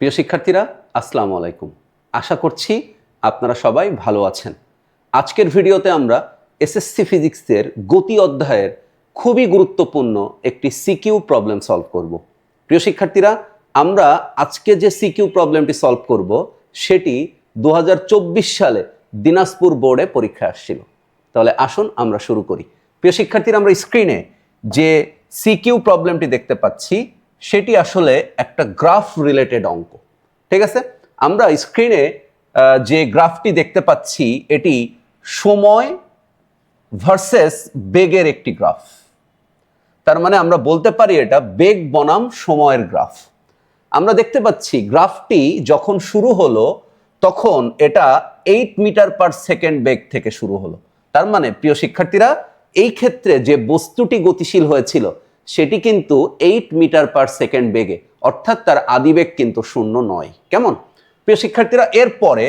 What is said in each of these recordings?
প্রিয় শিক্ষার্থীরা, আসসালামু আলাইকুম। আশা করছি আপনারা সবাই ভালো আছেন। আজকের ভিডিওতে আমরা এসএসসি ফিজিক্সের গতি অধ্যায়ের খুবই গুরুত্বপূর্ণ একটি সিকিউ প্রবলেম সলভ করব। প্রিয় শিক্ষার্থীরা, আমরা আজকে যে সিকিউ প্রবলেমটি সলভ করব, সেটি দু হাজার চব্বিশ সালে দিনাজপুর বোর্ডে পরীক্ষা আসছিল। তাহলে আসুন আমরা শুরু করি। প্রিয় শিক্ষার্থীরা, আমরা স্ক্রিনে যে সিকিউ প্রবলেমটি দেখতে পাচ্ছি সেটি আসলে একটা গ্রাফ রিলেটেড অঙ্ক। ঠিক আছে? আমরা স্ক্রিনে যে গ্রাফটি দেখতে পাচ্ছি, এটি সময় ভার্সেস বেগের একটি গ্রাফ। তার মানে আমরা বলতে পারি এটা বেগ বনাম সময়ের গ্রাফ। আমরা দেখতে পাচ্ছি গ্রাফটি যখন শুরু হলো, তখন এটা এইট মিটার পার সেকেন্ড বেগ থেকে শুরু হলো। তার মানে প্রিয় শিক্ষার্থীরা, এই ক্ষেত্রে যে বস্তুটি গতিশীল হয়েছিল সেটি কিন্তু এইট মিটার পার সেকেন্ড বেগে, অর্থাৎ তার আদিবেগ কিন্তু শূন্য নয়। কেমন? প্রিয় শিক্ষার্থীরা, এরপরে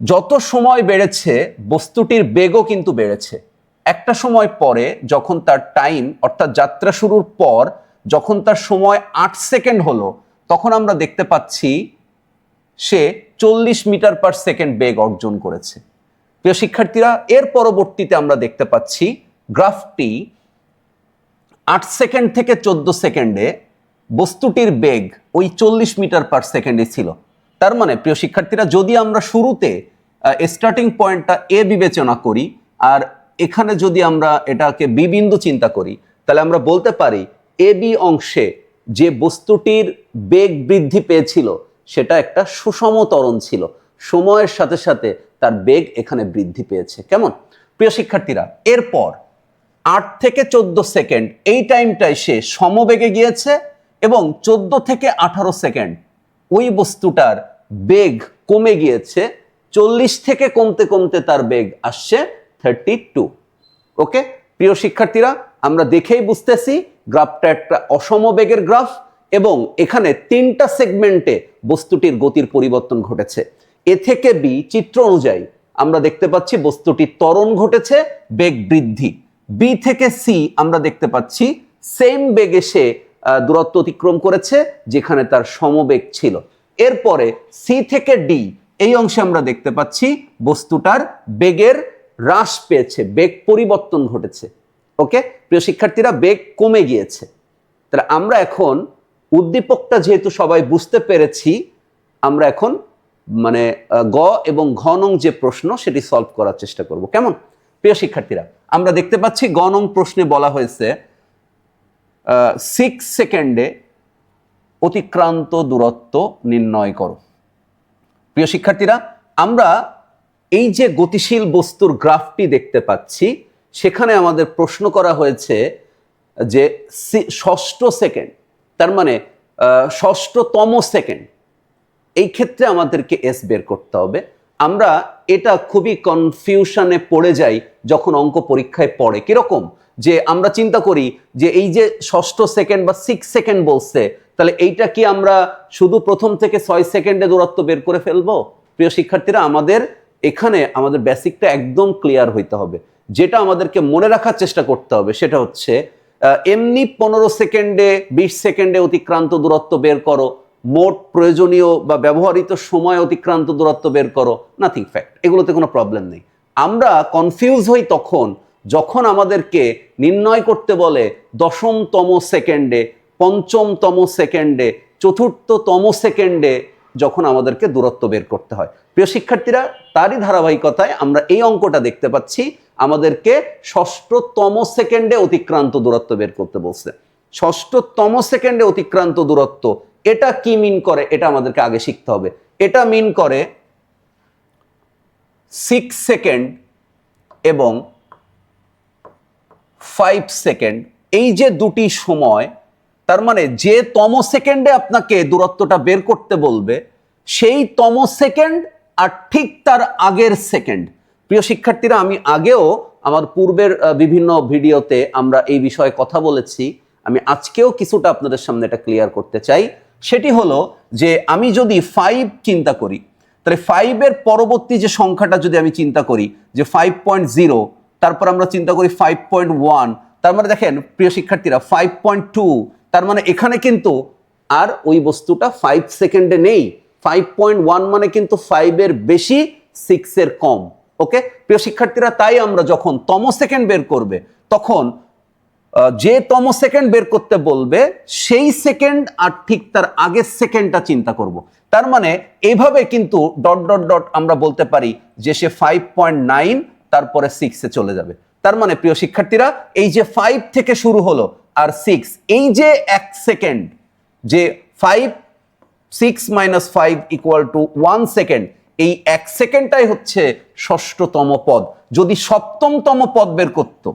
যত সময় বেড়েছে, বস্তুটির বেগও কিন্তু বেড়েছে। একটা সময় পরে যখন তার টাইম অর্থাৎ যাত্রা শুরুর পর, যখন তার সময় আট সেকেন্ড হলো, তখন আমরা দেখতে পাচ্ছি সে চল্লিশ মিটার পার সেকেন্ড বেগ অর্জন করেছে। প্রিয় শিক্ষার্থীরা, এর পরবর্তীতে আমরা দেখতে পাচ্ছি গ্রাফটি আট সেকেন্ড থেকে চোদ্দ সেকেন্ডে বস্তুটির বেগ ওই চল্লিশ মিটার পার সেকেন্ডে ছিল। তার মানে প্রিয় শিক্ষার্থীরা, যদি আমরা শুরুতে স্টার্টিং পয়েন্টটা এ বিবেচনা করি, আর এখানে যদি আমরা এটাকে বি বিন্দু চিন্তা করি, তাহলে আমরা বলতে পারি এ বি অংশে যে বস্তুটির বেগ বৃদ্ধি পেয়েছিল, সেটা একটা সুষম ত্বরণ ছিল। সময়ের সাথে সাথে তার বেগ এখানে বৃদ্ধি পেয়েছে। কেমন? প্রিয় শিক্ষার্থীরা, এরপর আট থেকে চোদ্দ সেকেন্ড। এই টাইমটায় সে সমবেগে গিয়েছে এবং চোদ্দ থেকে আঠারো সেকেন্ড। ওই বস্তুটার বেগ কমে গিয়েছে, চল্লিশ থেকে কমতে কমতে তার বেগ আসছে থার্টি টু ওকে? প্রিয় শিক্ষার্থীরা, আমরা দেখেই বুঝতেছি গ্রাফটা একটা অসম বেগের গ্রাফ এবং এখানে তিনটা সেগমেন্টে বস্তুটির গতির পরিবর্তন ঘটেছে। এ থেকে বি চিত্র অনুযায়ী আমরা দেখতে পাচ্ছি বস্তুটির ত্বরণ ঘটেছে, বেগ বৃদ্ধি। বি থেকে সি আমরা দেখতে পাচ্ছি সেম বেগে সে দূরত্ব অতিক্রম করেছে, যেখানে তার সমবেগ ছিল। এরপরে সি থেকে ডি এই অংশে আমরা দেখতে পাচ্ছি, বস্তুটার বেগের হ্রাস পেয়েছে, বেগ পরিবর্তন ঘটেছে। ওকে প্রিয় শিক্ষার্থীরা, বেগ কমে গিয়েছে। তাহলে আমরা এখন উদ্দীপকটা যেহেতু সবাই বুঝতে পেরেছি, আমরা এখন মানে গ এবং ঘ নং যে প্রশ্ন, সেটি সলভ করার চেষ্টা করব। কেমন? প্রিয় শিক্ষার্থীরা, আমরা দেখতে পাচ্ছি গ নং প্রশ্নে বলা হয়েছে সিক্স সেকেন্ডে অতিক্রান্ত দূরত্ব নির্ণয় করো। প্রিয় শিক্ষার্থীরা, আমরা এই যে গতিশীল বস্তুর গ্রাফটি দেখতে পাচ্ছি, সেখানে আমাদের প্রশ্ন করা হয়েছে যে ষষ্ঠ সেকেন্ড তার মানে ষষ্ঠতম সেকেন্ড এই ক্ষেত্রে আমাদেরকে এস বের করতে হবে। আমরা এটা খুবই কনফিউশনে পড়ে যাই যখন অঙ্ক পরীক্ষায় পড়ে। কীরকম? যে আমরা চিন্তা করি যে এই যে ষষ্ঠ সেকেন্ড বা সিক্স সেকেন্ড বলছে, তাহলে এইটা কি আমরা শুধু প্রথম থেকে ছয় সেকেন্ডে দূরত্ব বের করে ফেলব? প্রিয় শিক্ষার্থীরা, আমাদের এখানে আমাদের বেসিকটা একদম ক্লিয়ার হইতে হবে। যেটা আমাদেরকে মনে রাখার চেষ্টা করতে হবে সেটা হচ্ছে এমনি পনেরো সেকেন্ডে বিশ সেকেন্ডে অতিক্রান্ত দূরত্ব বের করো। মোট প্রয়োজনীয় বা ব্যবহৃত সময় অতিক্রান্ত দূরত্ব বের করো নাথিং ফ্যাক্ট এগুলোতে কোনো প্রবলেম নেই। আমরা কনফিউজ হই তখন, যখন আমাদেরকে নির্ণয় করতে বলে দশমতম সেকেন্ডে পঞ্চমতম সেকেন্ডে চতুর্থতম সেকেন্ডে যখন আমাদেরকে দূরত্ব বের করতে হয়। প্রিয় শিক্ষার্থীরা, তারই ধারাবাহিকতায় আমরা এই অঙ্কটা দেখতে পাচ্ছি, আমাদেরকে ষষ্ঠতম সেকেন্ডে অতিক্রান্ত দূরত্ব বের করতে বলছে। ষষ্ঠতম সেকেন্ডে অতিক্রান্ত দূরত্ব। এটা কি মিন করে? এটা আমাদেরকে আগে শিখতে হবে। এটা মিন করে সিক্স সেকেন্ড এবং ফাইভ সেকেন্ড এই যে দুটি সময়, তার মানে যে তম সেকেন্ডে আপনাকে দূরত্বটা বের করতে বলবে, সেই তম সেকেন্ড আর ঠিক তার আগের সেকেন্ড। প্রিয় শিক্ষার্থীরা, আমি আগেও আমার পূর্বের বিভিন্ন ভিডিওতে আমরা এই বিষয়ে কথা বলেছি। আমি আজকেও কিছুটা আপনাদের সামনে এটা ক্লিয়ার করতে চাই। সেটি হলো যে আমি যদি ফাইভ চিন্তা করি, তাহলে ফাইভের পরবর্তী যে সংখ্যাটা যদি আমি চিন্তা করি, যে ফাইভ পয়েন্ট জিরো তারপর আমরা চিন্তা করি ফাইভ পয়েন্ট ওয়ান তার মানে দেখেন প্রিয় শিক্ষার্থীরা ফাইভ পয়েন্ট টু তার মানে এখানে কিন্তু আর ওই বস্তুটা ফাইভ সেকেন্ডে নেই। ফাইভ পয়েন্ট ওয়ান মানে কিন্তু ফাইভের বেশি সিক্সের কম ওকে প্রিয় শিক্ষার্থীরা, তাই আমরা যখন তম সেকেন্ড বের করবে, তখন যে তম সেকেন্ড বের করতে বলবে, সেই সেকেন্ড আর ঠিক তার আগের সেকেন্ডটা চিন্তা করব। তার মানে এইভাবে কিন্তু ডট ডট ডট আমরা বলতে পারি যে সে ফাইভ পয়েন্ট নাইন তারপরে সিক্সে চলে যাবে। তার মানে প্রিয় শিক্ষার্থীরা, এই যে ফাইভ থেকে শুরু হলো আর সিক্স এই যে এক সেকেন্ড যে five six minus five equal to one second এই এক সেকেন্ডটাই হচ্ছে ষষ্ঠতম পদ। যদি সপ্তমতম পদ বের করতো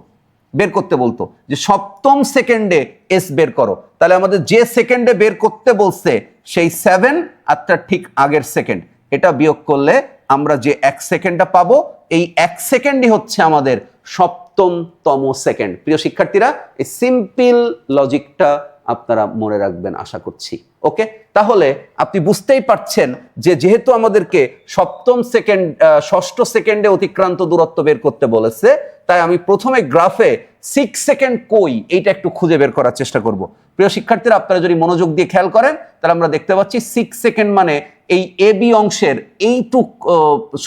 বের করতে বলতো যে সপ্তম সেকেন্ডে এস বের করো। তাহলে আমাদের যে সেকেন্ডে বের করতে বলছে, সেই সেভেন আর তার ঠিক আগের সেকেন্ড এটা বিয়োগ করলে আমরা যে এক সেকেন্ডটা পাবো, এই এক সেকেন্ডই হচ্ছে আমাদের সপ্তমতম সেকেন্ড। প্রিয় শিক্ষার্থীরা, এই সিম্পল লজিকটা আপনারা মনে রাখবেন, আশা করছি। ওকে? তাহলে আপনি বুঝতেই পারছেন যে যেহেতু আমাদেরকে সপ্তম সেকেন্ড ষষ্ঠ সেকেন্ডে অতিক্রান্ত দূরত্ব বের করতে বলেছে, তাই আমি প্রথমে গ্রাফে সিক্স সেকেন্ড কই, এইটা একটু খুঁজে বের করার চেষ্টা করব। প্রিয় শিক্ষার্থীরা, আপনারা যদি মনোযোগ দিয়ে খেয়াল করেন, তাহলে আমরা দেখতে পাচ্ছি সিক্স সেকেন্ড মানে এই এ, বি অংশের এইটুক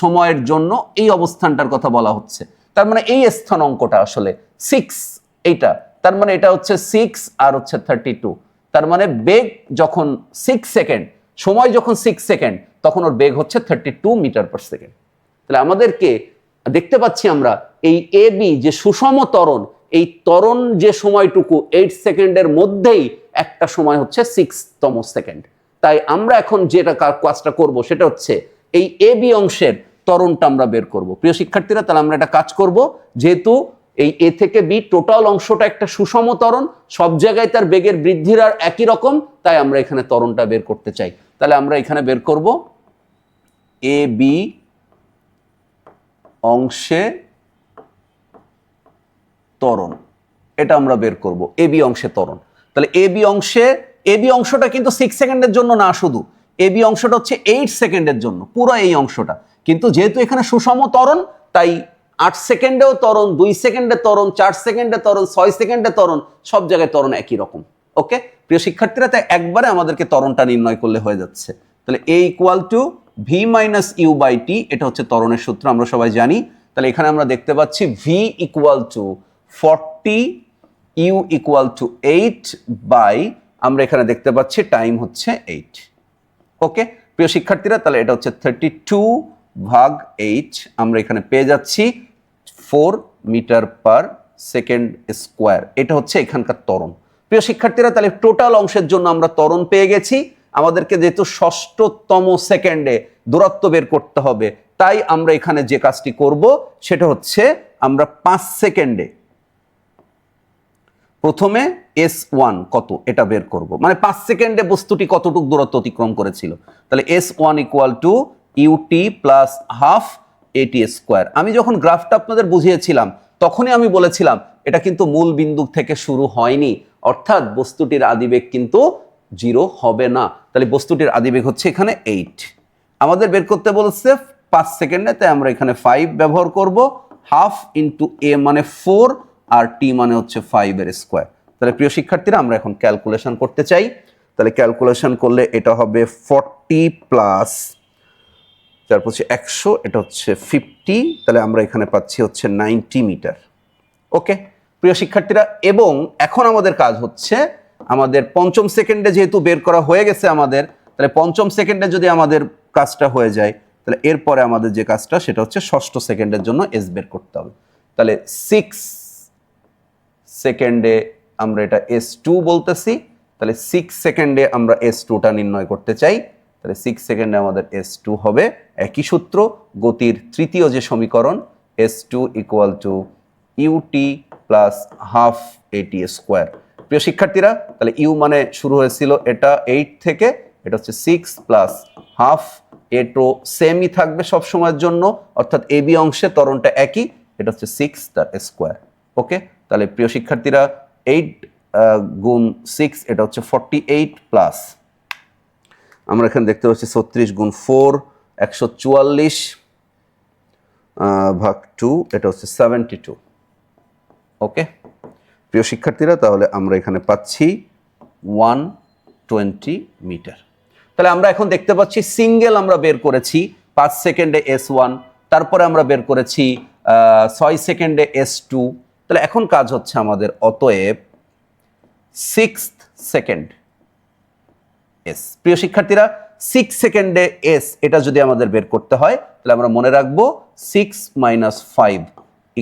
সময়ের জন্য এই অবস্থানটার কথা বলা হচ্ছে। তার মানে এই স্থান অঙ্কটা আসলে সিক্স এইটা তার মানে এটা হচ্ছে সিক্স আর হচ্ছে থার্টি টু তার মানে বেগ যখন সিক্স সেকেন্ড সময় যখন সিক্স সেকেন্ড তখন ওর বেগ হচ্ছে thirty two metre per second তাহলে আমাদেরকে দেখতে পাচ্ছি আমরা এই এ বি যে সুষম ত্বরণ, এই ত্বরণ যে সময়টুকু এইট সেকেন্ডের মধ্যেই একটা সময় হচ্ছে সিক্সতম সেকেন্ড তাই আমরা এখন যেটা কাজটা করব সেটা হচ্ছে এই এ বি অংশের ত্বরণটা আমরা বের করব। প্রিয় শিক্ষার্থীরা, তাহলে আমরা একটা কাজ করব। যেহেতু এই এ থেকে বি টোটাল অংশটা একটা সুষম তরণ সব জায়গায় তার বেগের বৃদ্ধির আর একই রকম, তাই আমরা এখানে তরণটা বের করতে চাই। তাহলে আমরা এখানে বের করব। এ বি অংশে তরণ এটা আমরা বের করব। এ বি অংশে তরণ তাহলে এ বি অংশে এ বি অংশটা কিন্তু সিক্স সেকেন্ডের জন্য না শুধু। এ বি অংশটা হচ্ছে এইট সেকেন্ডের জন্য, পুরো এই অংশটা। কিন্তু যেহেতু এখানে সুষম তরণ তাই আট সেকেন্ডেও তরণ দুই সেকেন্ডে তরণ চার সেকেন্ডে তরণ ছয় সেকেন্ডে ত্বরণ, সব জায়গায় ত্বরণ একই রকম, ওকে? প্রিয় শিক্ষার্থীরা, তাই একবারে আমাদেরকে তরণটা নির্ণয় করলে হয়ে যাচ্ছে। তাহলে A equal to V minus U by T এটা হচ্ছে তরণের সূত্র, আমরা সবাই জানি। তাহলে এখানে আমরা দেখতে পাচ্ছি V equal to forty U equal to eight by আমরা এখানে দেখতে পাচ্ছি টাইম হচ্ছে এইট ওকে? প্রিয় শিক্ষার্থীরা, তাহলে এটা হচ্ছে থার্টি টু ভাগ এইট আমরা এখানে পেয়ে যাচ্ছি four metre per second square. এটা হচ্ছে এখানকার ত্বরণ। প্রিয় শিক্ষার্থীরা, তাহলে টোটাল অংশের জন্য আমরা ত্বরণ পেয়ে গেছি। আমাদেরকে যেহেতু ষষ্ঠতম সেকেন্ডে দূরত্ব বের করতে হবে, তাই আমরা এখানে যে কাজটি করব, সেটা হচ্ছে আমরা পাঁচ সেকেন্ডে প্রথমে এস ওয়ান কত এটা বের করব। মানে পাঁচ সেকেন্ডে বস্তুটি কতটুকু দূরত্ব অতিক্রম করেছিল? তাহলে S one equal to U T plus half A T square আমি যখন গ্রাফটা আপনাদের বুঝিয়েছিলাম, তখনই আমি বলেছিলাম, এটা কিন্তু মূল বিন্দু থেকে শুরু হয়নি। অর্থাৎ বস্তুটির আদিবেগ কিন্তু জিরো হবে না। তাহলে বস্তুটির আদিবেগ হচ্ছে এখানে এইট আমাদের বের করতে বলেছে পাঁচ সেকেন্ডে, তাই আমরা এখানে ফাইভ ব্যবহার করব। হাফ ইন্টু এ মানে ফোর আর টি মানে হচ্ছে ফাইভের স্কোয়ার তাহলে প্রিয় শিক্ষার্থীরা, আমরা এখন ক্যালকুলেশন করতে চাই। তাহলে ক্যালকুলেশন করলে এটা হবে ফর্টি প্লাস তারপর হচ্ছে একশো, এটা হচ্ছে ফিফটি তাহলে আমরা এখানে পাচ্ছি হচ্ছে নাইনটি মিটার ওকে প্রিয় শিক্ষার্থীরা, এবং এখন আমাদের কাজ হচ্ছে আমাদের পঞ্চম সেকেন্ডে যেহেতু বের করা হয়ে গেছে আমাদের, তাহলে পঞ্চম সেকেন্ডে যদি আমাদের কাজটা হয়ে যায়, তাহলে এরপরে আমাদের যে কাজটা, সেটা হচ্ছে ষষ্ঠ সেকেন্ডের জন্য এস বের করতে হবে। তাহলে সিক্স সেকেন্ডে আমরা এটা এস টু বলতেছি, তাহলে সিক্স সেকেন্ডে আমরা এস টুটা নির্ণয় করতে চাই। তাহলে সিক্স সেকেন্ডে আমাদের এস টু হবে। একই সূত্র, গতির তৃতীয় যে সমীকরণ S two equal to U T plus half A T square প্রিয় শিক্ষার্থীরা, তাহলে ইউ মানে শুরু হয়েছিল এটা এইট থেকে, এটা হচ্ছে সিক্স প্লাস হাফ এটো সেমই থাকবে সব সময়ের জন্য, অর্থাৎ এ বি অংশে তরণটা একই, এটা হচ্ছে সিক্স তার স্কোয়ার ওকে তাহলে প্রিয় শিক্ষার্থীরা এইট গুণ সিক্স এটা হচ্ছে ফর্টি এইট প্লাস আমরা এখানে দেখতে পাচ্ছি ছত্রিশ গুণ ফোর একশো চুয়াল্লিশ ভাগ টু এটা হচ্ছে সেভেন্টি টু ওকে প্রিয় শিক্ষার্থীরা, তাহলে আমরা এখানে পাচ্ছি ওয়ান টোয়েন্টি মিটার তাহলে আমরা এখন দেখতে পাচ্ছি সিঙ্গেল আমরা বের করেছি পাঁচ সেকেন্ডে এস ওয়ান তারপরে আমরা বের করেছি ছয় সেকেন্ডে এস টু তাহলে এখন কাজ হচ্ছে আমাদের, অতএব সিক্স সেকেন্ড এস প্রিয় শিক্ষার্থীরা সিক্স সেকেন্ডে এস এটা যদি আমাদের বের করতে হয়, তাহলে আমরা মনে রাখব six minus five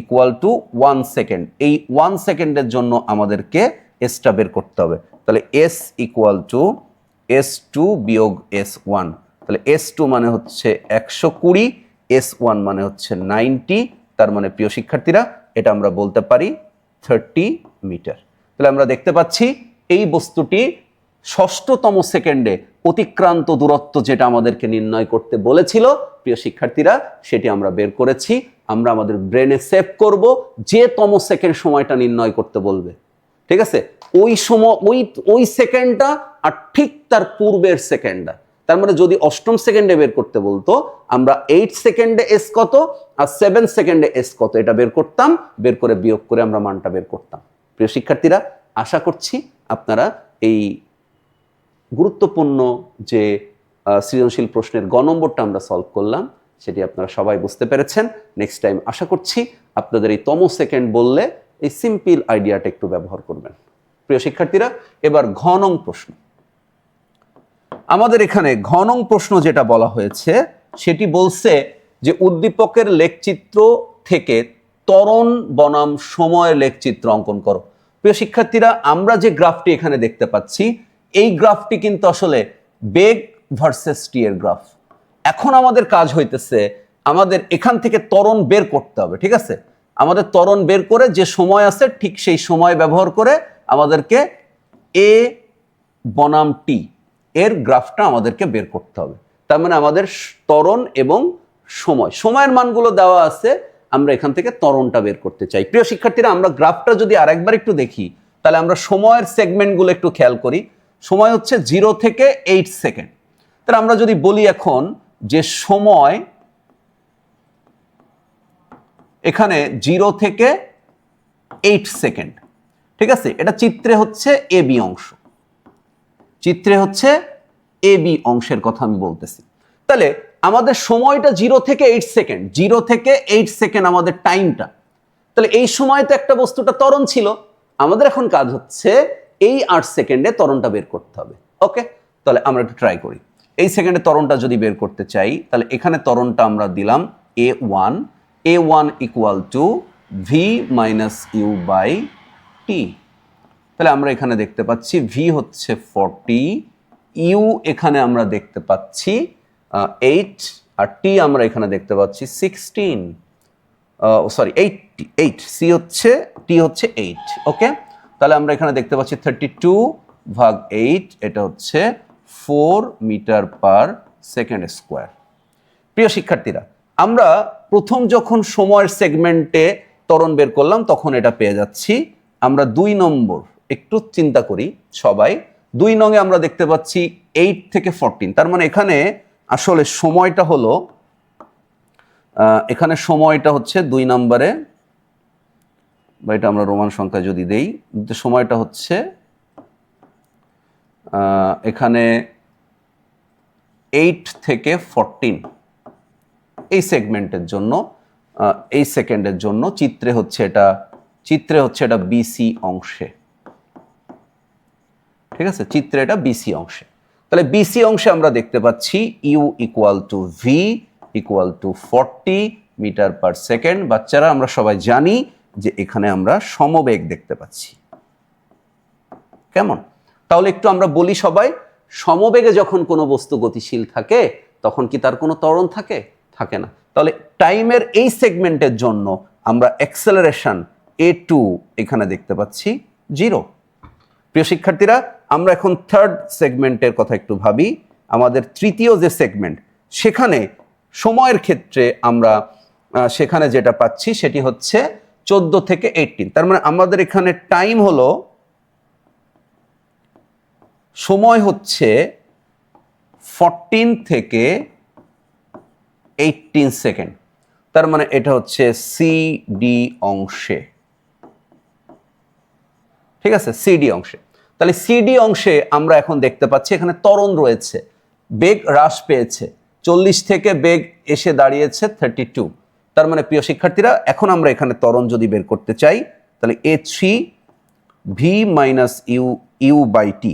equal to one second এই ওয়ান সেকেন্ডের জন্য আমাদেরকে এসটা বের করতে হবে। তাহলে S equal to S two বিয়োগ এস ওয়ান তাহলে এস টু মানে হচ্ছে একশো কুড়ি এস ওয়ান মানে হচ্ছে নাইনটি। তার মানে প্রিয় শিক্ষার্থীরা, এটা আমরা বলতে পারি থার্টি মিটার তাহলে আমরা দেখতে পাচ্ছি এই বস্তুটি ষষ্ঠতম সেকেন্ডে অতিক্রান্ত দূরত্ব যেটা আমাদেরকে নির্ণয় করতে বলেছিল, প্রিয় শিক্ষার্থীরা, সেটি আমরা বের করেছি। আমরা আমাদের ব্রেনে সেভ করব যে তম সেকেন্ড সময়টা নির্ণয় করতে বলবে। ঠিক আছে? ওই সময় ওই ওই সেকেন্ডটা আর ঠিক তার পূর্বের সেকেন্ডটা। তার মানে যদি অষ্টম সেকেন্ডে বের করতে বলতো, আমরা এইট সেকেন্ডে এস কত আর সেভেন সেকেন্ডে এস কত, এটা বের করতাম, বের করে বিয়োগ করে আমরা মানটা বের করতাম। প্রিয় শিক্ষার্থীরা, আশা করছি আপনারা এই গুরুত্বপূর্ণ যে সৃজনশীল প্রশ্নের গ নম্বরটা আমরা সলভ করলাম, সেটি আপনারা সবাই বুঝতে পেরেছেন। নেক্সট টাইম আশা করছি আপনাদের এই তম সেকেন্ড বললে এই সিম্পল আইডিয়াটা একটু ব্যবহার করবেন। প্রিয় শিক্ষার্থীরা, এবার ঘনং প্রশ্ন। আমাদের এখানে ঘনং প্রশ্ন যেটা বলা হয়েছে, সেটি বলছে যে, উদ্দীপকের লেখচিত্র থেকে ত্বরণ, বনাম সময়ের লেখচিত্র অঙ্কন করো। প্রিয় শিক্ষার্থীরা, আমরা যে গ্রাফটি এখানে দেখতে পাচ্ছি এই গ্রাফটি কিন্তু আসলে বেগ ভার্সেস টি এর গ্রাফ। এখন আমাদের কাজ হইতেছে আমাদের এখান থেকে ত্বরণ বের করতে হবে, ঠিক আছে? আমাদের ত্বরণ বের করে যে সময় আছে ঠিক সেই সময় ব্যবহার করে আমাদেরকে এ বনাম টি এর গ্রাফটা আমাদেরকে বের করতে হবে। তার মানে আমাদের ত্বরণ এবং সময়, সময়ের মানগুলো দেওয়া আছে, আমরা এখান থেকে ত্বরণটা বের করতে চাই। প্রিয় শিক্ষার্থীরা, আমরা গ্রাফটা যদি আরেকবার একটু দেখি, তাহলে আমরা সময়ের সেগমেন্টগুলো একটু খেয়াল করি। সময় হচ্ছে জিরো থেকে এইট সেকেন্ড তাহলে আমরা যদি বলি এখন যে সময় এখানে জিরো থেকে এইট সেকেন্ড ঠিক আছে? এটা চিত্রে হচ্ছে এ বি অংশ। চিত্রে হচ্ছে এ বি অংশের কথা আমি বলতেছি। তাহলে আমাদের সময়টা জিরো থেকে এইট সেকেন্ড জিরো থেকে এইট সেকেন্ড আমাদের টাইমটা তাহলে এই সময় তো একটা বস্তুটা ত্বরণ ছিল। আমাদের এখন কাজ হচ্ছে এই আট সেকেন্ডে তরণটা বের করতে হবে, ওকে? তাহলে আমরা একটু ট্রাই করি। এই সেকেন্ডে তরণটা যদি বের করতে চাই, তাহলে এখানে তরণটা আমরা দিলাম A one A one equal to V minus U by T তাহলে আমরা এখানে দেখতে পাচ্ছি ভি হচ্ছে ফর্টি ইউ এখানে আমরা দেখতে পাচ্ছি এইট আর টি আমরা এখানে দেখতে পাচ্ছি sixteen sorry eight eight C হচ্ছে টি হচ্ছে এইট ওকে তাহলে আমরা এখানে দেখতে পাচ্ছি থার্টি টু ভাগ এইট এটা হচ্ছে four metre per second square প্রিয় শিক্ষার্থীরা, আমরা প্রথম যখন সময়ের সেগমেন্টে ত্বরণ বের করলাম, তখন এটা পেয়ে যাচ্ছি। আমরা দুই নম্বর, একটু চিন্তা করি সবাই। দুই নঙে আমরা দেখতে পাচ্ছি এইট থেকে ফোরটিন তার মানে এখানে আসলে সময়টা হলো এখানে সময়টা হচ্ছে দুই নম্বরে বা এটা আমরা রোমান সংখ্যা যদি দেই সময়টা হচ্ছে এখানে এইট থেকে ফোরটিন এই সেগমেন্টের জন্য এই সেকেন্ডের জন্য চিত্রে হচ্ছে এটা, চিত্রে হচ্ছে এটা বিসি অংশে। ঠিক আছে? চিত্রে এটা বিসি অংশে। তাহলে বিসি অংশে আমরা দেখতে পাচ্ছি U equal to V equal to forty metre per second বাচ্চারা, আমরা সবাই জানি যে এখানে আমরা সমবেগ দেখতে পাচ্ছি। কেমন? তাহলে একটু আমরা বলি সবাই, সমবেগে যখন কোনো বস্তু গতিশীল থাকে, তখন কি তার কোনো ত্বরণ থাকে? থাকে না। তাহলে টাইমের এই সেগমেন্টের জন্য আমরা অ্যাক্সেলারেশন এ টু এখানে দেখতে পাচ্ছি জিরো প্রিয় শিক্ষার্থীরা, আমরা এখন থার্ড সেগমেন্টের কথা একটু ভাবি। আমাদের তৃতীয় যে সেগমেন্ট সেখানে সময়ের ক্ষেত্রে আমরা সেখানে যেটা পাচ্ছি সেটি হচ্ছে চোদ্দ থেকে এইটিন তার মানে আমাদের এখানে টাইম হলো, সময় হচ্ছে ফরটিন থেকে এইটিন সেকেন্ড তার মানে এটা হচ্ছে সি ডি অংশে। ঠিক আছে? সিডি অংশে। তাহলে সিডি অংশে আমরা এখন দেখতে পাচ্ছি এখানে ত্বরণ রয়েছে। বেগ হ্রাস পেয়েছে। চল্লিশ থেকে বেগ এসে দাঁড়িয়েছে থার্টি টু তার মানে প্রিয় শিক্ষার্থীরা, এখন আমরা এখানে ত্বরণ যদি বের করতে চাই, তাহলে A three V minus U U by T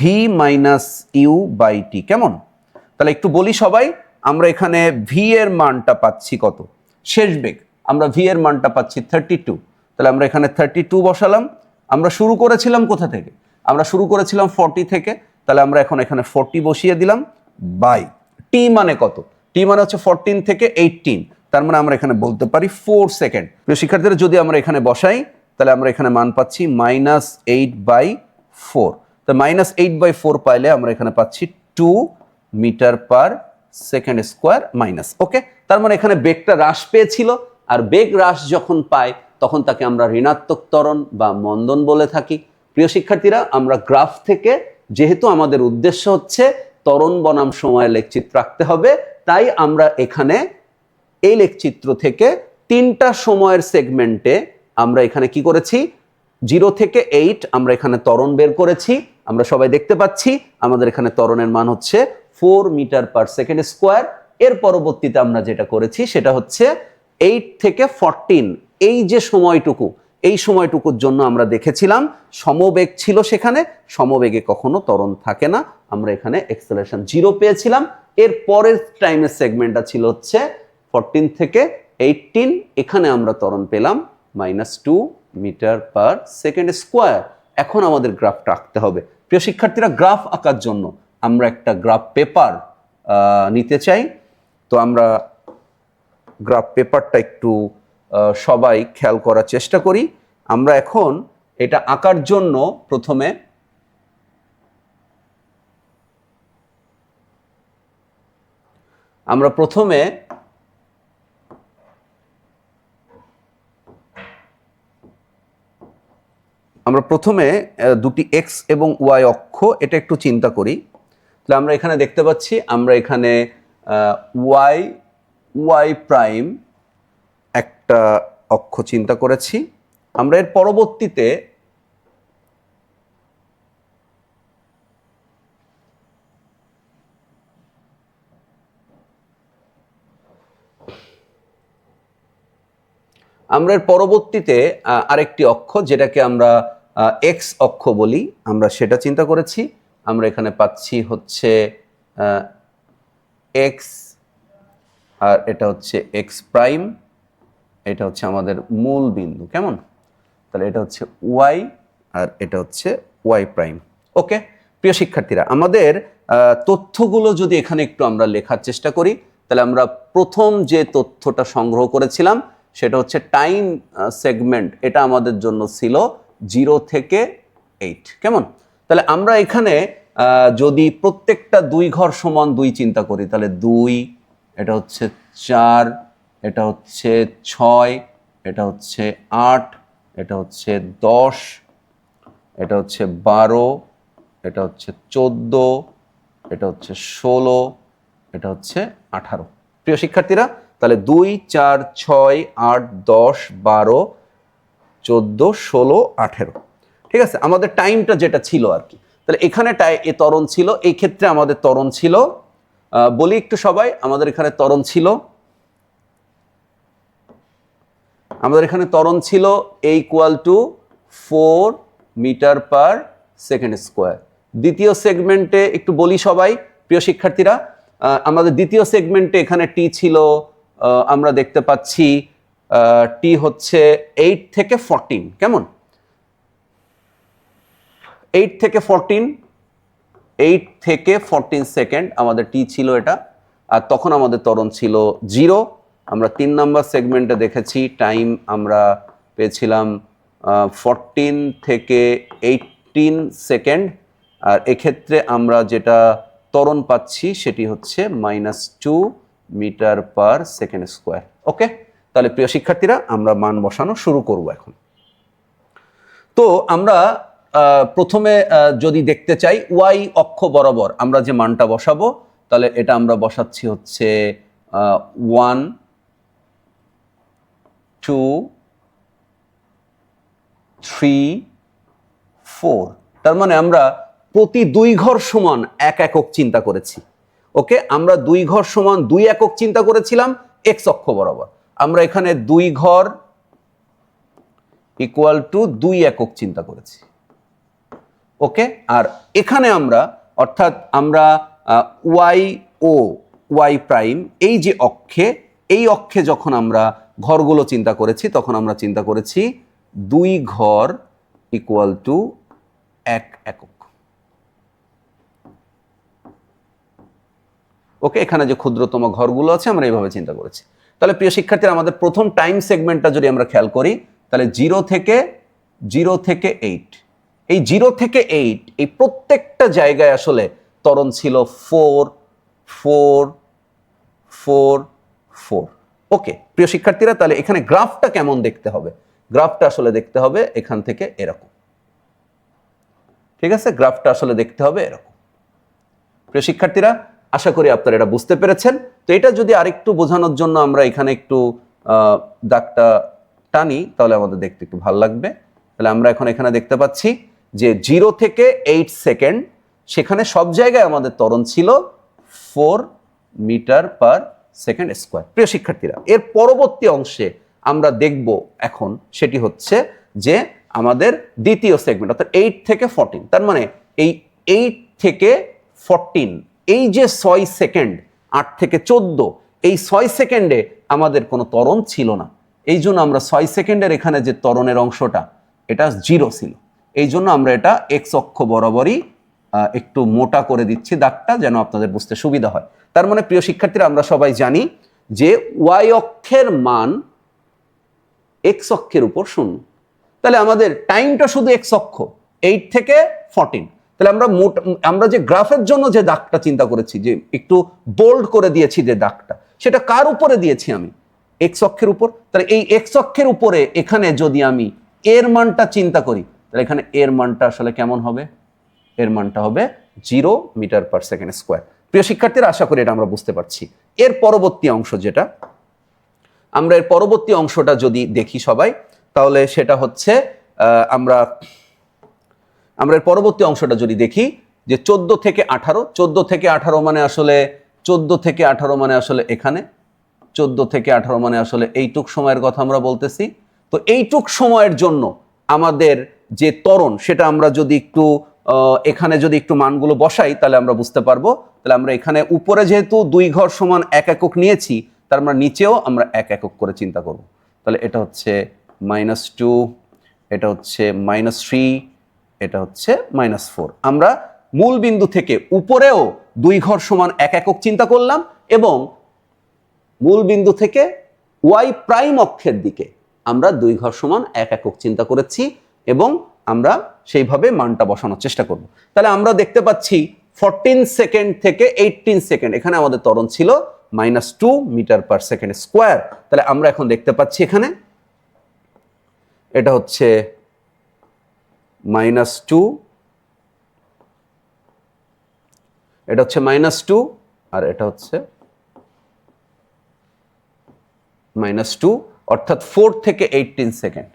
V minus U by T কেমন? তাহলে একটু বলি সবাই, আমরা এখানে ভি এর মানটা পাচ্ছি কত? শেষ বেগ, আমরা ভি এর মানটা পাচ্ছি থার্টি টু তাহলে আমরা এখানে থার্টি টু বসালাম, আমরা শুরু করেছিলাম কোথা থেকে? আমরা শুরু করেছিলাম ফর্টি থেকে, তাহলে আমরা এখন এখানে ফর্টি বসিয়ে দিলাম বাই টি মানে কত? টি মানে হচ্ছে ফোরটিন থেকে এইটিন তার মানে আমরা এখানে বলতে পারি ফোর সেকেন্ড প্রিয় শিক্ষার্থীরা, যদি আমরা এখানে বসাই, তাহলে আমরা এখানে মান পাচ্ছি মাইনাস এইট বাই ফোর তো মাইনাস এইট বাই ফোর পাইলে আমরা এখানে পাচ্ছি two metre per second square minus okay তার মানে এখানে বেগটা হ্রাস পেয়েছিল, আর বেগ হ্রাস যখন পায়, তখন তাকে আমরা ঋণাত্মক ত্বরণ বা মন্দন বলে থাকি। প্রিয় শিক্ষার্থীরা, আমরা গ্রাফ থেকে যেহেতু আমাদের উদ্দেশ্য হচ্ছে ত্বরণ বনাম সময় লেখচিত্র রাখতে হবে, তাই আমরা এখানে এই লেখচিত্র থেকে তিনটা সময়ের সেগমেন্টে আমরা এখানে কি করেছি? জিরো থেকে এইট আমরা এখানে ত্বরণ বের করেছি। আমরা সবাই দেখতে পাচ্ছি, আমাদের এখানে ত্বরণের মান হচ্ছে four metre per second square এর পরবর্তীতে আমরা যেটা করেছি, সেটা হচ্ছে এইট থেকে ফরটিন এই যে সময়টুকু, এই সময়টুকুর জন্য আমরা দেখেছিলাম, সমবেগ ছিল সেখানে, সমবেগে কখনো ত্বরণ থাকে না। আমরা এখানে এক্সেলেশন জিরো পেয়েছিলাম। এর পরের টাইমের সেগমেন্টটা ছিল হচ্ছে ফরটিন থেকে এইটিন এখানে আমরা ত্বরণ পেলাম minus two metre per second square এখন আমাদের গ্রাফটা আঁকতে হবে। প্রিয় শিক্ষার্থীরা গ্রাফ আঁকার জন্য আমরা একটা গ্রাফ পেপার নিতে চাই। তো আমরা গ্রাফ পেপারটা একটু সবাই খেয়াল করার চেষ্টা করি। আমরা এখন এটা আঁকার জন্য প্রথমে আমরা প্রথমে আমরা প্রথমে দুটি এক্স এবং ওয়াই অক্ষ, এটা একটু চিন্তা করি। তাহলে আমরা এখানে দেখতে পাচ্ছি, আমরা এখানে ওয়াই ওয়াই প্রাইম একটা অক্ষ চিন্তা করেছি। আমরা এর পরবর্তীতে আমরা পরবর্তীতে আরেকটি অক্ষ, যেটাকে আমরা এক্স অক্ষ বলি, আমরা সেটা চিন্তা করেছি। আমরা এখানে পাচ্ছি হচ্ছে এক্স আর এটা হচ্ছে এক্স প্রাইম। এটা হচ্ছে আমাদের মূল বিন্দু, কেমন? তাহলে এটা হচ্ছে ওয়াই আর এটা হচ্ছে ওয়াই প্রাইম। ওকে, প্রিয় শিক্ষার্থীরা, আমাদের তথ্যগুলো যদি এখানে একটু আমরা লেখার চেষ্টা করি, তাহলে আমরা প্রথম যে তথ্যটা সংগ্রহ করেছিলাম সেটা হচ্ছে টাইম সেগমেন্ট এটা আমাদের জন্য ছিল জিরো থেকে এইট কেমন? তাহলে আমরা এখানে যদি প্রত্যেকটা দুই ঘর সমান দুই চিন্তা করি, তাহলে দুই, এটা হচ্ছে চার, এটা হচ্ছে ছয়, এটা হচ্ছে আট, এটা হচ্ছে দশ, এটা হচ্ছে বারো, এটা হচ্ছে চোদ্দ, এটা হচ্ছে ষোলো, এটা হচ্ছে আঠারো। প্রিয় শিক্ষার্থীরা তাহলে দুই, চার, ছয়, আট, দশ, বারো, চোদ্দ, ষোলো, আঠেরো। ঠিক আছে? আমাদের টাইমটা যেটা ছিল আর কি। তাহলে এখানে টাই, এ তরণ ছিল, এই ক্ষেত্রে আমাদের তরণ ছিল। বলি একটু সবাই, আমাদের এখানে তরণ ছিল। আমাদের এখানে তরণ ছিল A equal to four metre per second square দ্বিতীয় সেগমেন্টে একটু বলি সবাই, প্রিয় শিক্ষার্থীরা আমাদের দ্বিতীয় সেগমেন্টে এখানে টি ছিল আমরা দেখতে পাচ্ছি টি হচ্ছে এইট থেকে ফরটিন কেমন? এইট থেকে ফরটিন এইট থেকে ফরটিন সেকেন্ড আমাদের টি ছিল এটা, আর তখন আমাদের তরণ ছিল জিরো আমরা তিন নাম্বার সেগমেন্টে দেখেছি টাইম আমরা পেয়েছিলাম ফরটিন থেকে এইটিন সেকেন্ড আর এক্ষেত্রে আমরা যেটা ত্বরণ পাচ্ছি, সেটি হচ্ছে minus two metre per second square, okay? তাহলে প্রিয় শিক্ষার্থীরা, আমরা মান বসানো শুরু করব এখন। তো আমরা প্রথমে যদি দেখতে চাই ওয়াই অক্ষ বরাবর আমরা যে মানটা বসাবো, তাহলে এটা আমরা বসাচ্ছি হচ্ছে ওয়ান, টু, থ্রি, ফোর। তার মানে আমরা প্রতি দুই ঘর সমান এক একক চিন্তা করেছি। ওকে, আমরা দুই ঘর সমান দুই একক চিন্তা করেছিলাম এক্স অক্ষ বরাবর। আমরা এখানে দুই ঘর ইকুয়াল টু দুই একক চিন্তা করেছি। ওকে, আর এখানে আমরা, অর্থাৎ আমরা ওয়াই ও ওয়াই প্রাইম এই যে অক্ষে, এই অক্ষে যখন আমরা ঘরগুলো চিন্তা করেছি, তখন আমরা চিন্তা করেছি দুই ঘর ইকুয়াল টু এক একক। ওকে, এখানে যে ক্ষুদ্রতম ঘরগুলো আছে, আমরা এইভাবে চিন্তা করেছি। তাহলে প্রিয় শিক্ষার্থীরা, আমাদের প্রথম টাইম সেগমেন্টটা যদি আমরা খেয়াল করি, তাহলে জিরো থেকে জিরো থেকে এইট। এই জিরো থেকে এইট, এই প্রত্যেকটা জায়গায় আসলে ত্বরণ ছিল four four four four. Okay, প্রিয় শিক্ষার্থীরা, তাহলে এখানে গ্রাফটা কেমন দেখতে হবে? গ্রাফটা আসলে দেখতে হবে এখান থেকে এরকম। ঠিক আছে? গ্রাফটা আসলে দেখতে হবে এরকম। প্রিয় শিক্ষার্থীরা আশা করি আপনারা এটা বুঝতে পেরেছেন। তো এটা যদি আরেকটু বোঝানোর জন্য আমরা এখানে একটু দাগটা টানি, তাহলে আমাদের দেখতে একটু ভালো লাগবে। তাহলে আমরা এখন এখানে দেখতে পাচ্ছি যে জিরো থেকে এইট সেকেন্ড, সেখানে সব জায়গায় আমাদের ত্বরণ ছিল four metre per second square. প্রিয় শিক্ষার্থীরা, এর পরবর্তী অংশে আমরা দেখব এখন সেটি হচ্ছে যে আমাদের দ্বিতীয় সেগমেন্ট, অর্থাৎ এইট থেকে ফোরটিন তার মানে এই এইট থেকে ফোরটিন এই যে ছয় সেকেন্ড, আট থেকে চোদ্দ, এই ছয় সেকেন্ডে আমাদের কোনো তরণ ছিল না। এই জন্য আমরা ছয় সেকেন্ডের এখানে যে তরণের অংশটা, এটা জিরো ছিল। এই জন্য আমরা এটা এক্স অক্ষ বরাবরই একটু মোটা করে দিচ্ছি দাগটা যেন আপনাদের বুঝতে সুবিধা হয়। তার মানে প্রিয় শিক্ষার্থীরা, আমরা সবাই জানি যে ওয়াই অক্ষের মান এক্স অক্ষের উপর শূন্য। তাহলে আমাদের টাইমটা শুধু এক্স অক্ষ এইট থেকে ফোরটিন তাহলে আমরা মোট আমরা যে গ্রাফের জন্য যে দাগটা চিন্তা করেছি, যে একটু বোল্ড করে দিয়েছি যে দাগটা, সেটা কার উপরে দিয়েছি আমি? এক্স অক্ষের উপর? তাহলে এই এক্স অক্ষের উপরে এখানে যদি আমি এর মানটা চিন্তা করি, তাহলে এখানে এর মানটা আসলে কেমন হবে? এর মানটা হবে zero metre per second square প্রিয় শিক্ষার্থীরা, আশা করি এটা আমরা বুঝতে পারছি। এর পরবর্তী অংশ যেটা, আমরা এর পরবর্তী অংশটা যদি দেখি সবাই, তাহলে সেটা হচ্ছে আমরা আমরা এর পরবর্তী অংশটা যদি দেখি, যে চোদ্দ থেকে আঠারো, চোদ্দ থেকে আঠারো মানে আসলে, চোদ্দ থেকে আঠারো মানে আসলে এখানে, চোদ্দ থেকে আঠারো মানে আসলে এইটুক সময়ের কথা আমরা বলতেছি। তো এইটুক সময়ের জন্য আমাদের যে তরণ সেটা আমরা যদি একটু এখানে যদি একটু মানগুলো বসাই, তাহলে আমরা বুঝতে পারব। তাহলে আমরা এখানে উপরে যেহেতু দুই ঘর সমান এক একক নিয়েছি, তার আমরা নিচেও আমরা এক একক করে চিন্তা করব। তাহলে এটা হচ্ছে মাইনাস টু এটা হচ্ছে মাইনাস থ্রি এটা হচ্ছে মাইনাস ফোর আমরা মূল বিন্দু থেকে উপরেও দুই ঘর সমান এক একক চিন্তা করলাম এবং মূল বিন্দু থেকে ওয়াই প্রাইম অক্ষের দিকে আমরা দুই ঘর সমান এক একক চিন্তা করেছি এবং আমরা সেইভাবে মানটা বসানোর চেষ্টা করব। তাহলে আমরা দেখতে পাচ্ছি ফোরটিন সেকেন্ড থেকে এইটিন সেকেন্ড এখানে আমাদের ত্বরণ ছিল minus two metre per second square তাহলে আমরা এখন দেখতে পাচ্ছি এখানে, এটা হচ্ছে মাইনাস টু এটা হচ্ছে মাইনাস টু আর এটা হচ্ছে মাইনাস টু অর্থাৎ ফোর থেকে এইটিন সেকেন্ড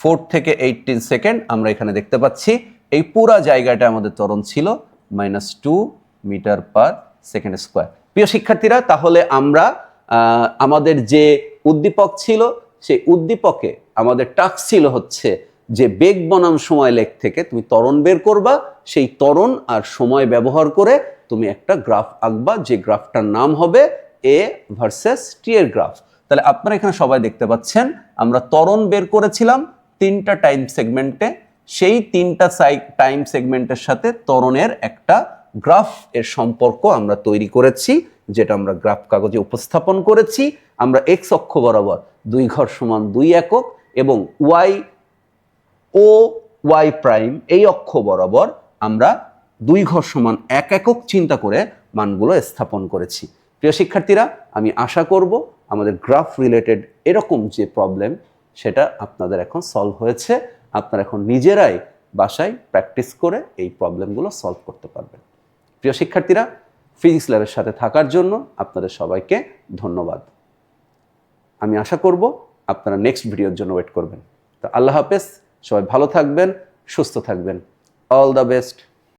ফোর থেকে এইটিন সেকেন্ড আমরা এখানে দেখতে পাচ্ছি, এই পুরা জায়গাটা আমাদের ত্বরণ ছিল minus two metre per second square প্রিয় শিক্ষার্থীরা, তাহলে আমরা আমাদের যে উদ্দীপক ছিল, সেই উদ্দীপকে আমাদের টাস্ক ছিল হচ্ছে যে বেগ বনাম সময় লেখ থেকে তুমি তরণ বের করবা, সেই তরণ আর সময় ব্যবহার করে তুমি একটা গ্রাফ আঁকবা, যে গ্রাফটার নাম হবে এ ভার্সেস টি এর গ্রাফ। তাহলে আপনারা এখানে সবাই দেখতে পাচ্ছেন, আমরা তরণ বের করেছিলাম তিনটা টাইম সেগমেন্টে সেই তিনটা টাইম সেগমেন্টের সাথে তরণের একটা গ্রাফ এর সম্পর্ক আমরা তৈরি করেছি, যেটা আমরা গ্রাফ কাগজে উপস্থাপন করেছি। আমরা এক্স অক্ষ বরাবর দুই ঘর সমান দুই একক এবং ওয়াই ও ওয়াই প্রাইম এই অক্ষ বরাবর আমরা দুই ঘর সমান এক একক চিন্তা করে মানগুলো স্থাপন করেছি। প্রিয় শিক্ষার্থীরা, আমি আশা করব আমাদের গ্রাফ রিলেটেড এরকম যে প্রবলেম সেটা আপনাদের এখন সলভ হয়েছে। আপনারা এখন নিজেরাই বাসায় প্র্যাকটিস করে এই প্রবলেমগুলো সলভ করতে পারবেন। প্রিয় শিক্ষার্থীরা ফিজিক্স ল্যাবের সাথে থাকার জন্য আপনাদের সবাইকে ধন্যবাদ। আমি আশা করব আপনারা নেক্সট ভিডিওর জন্য ওয়েট করবেন। তো আল্লাহ হাফেজ। সবাই ভালো থাকবেন সুস্থ থাকবেন। All the best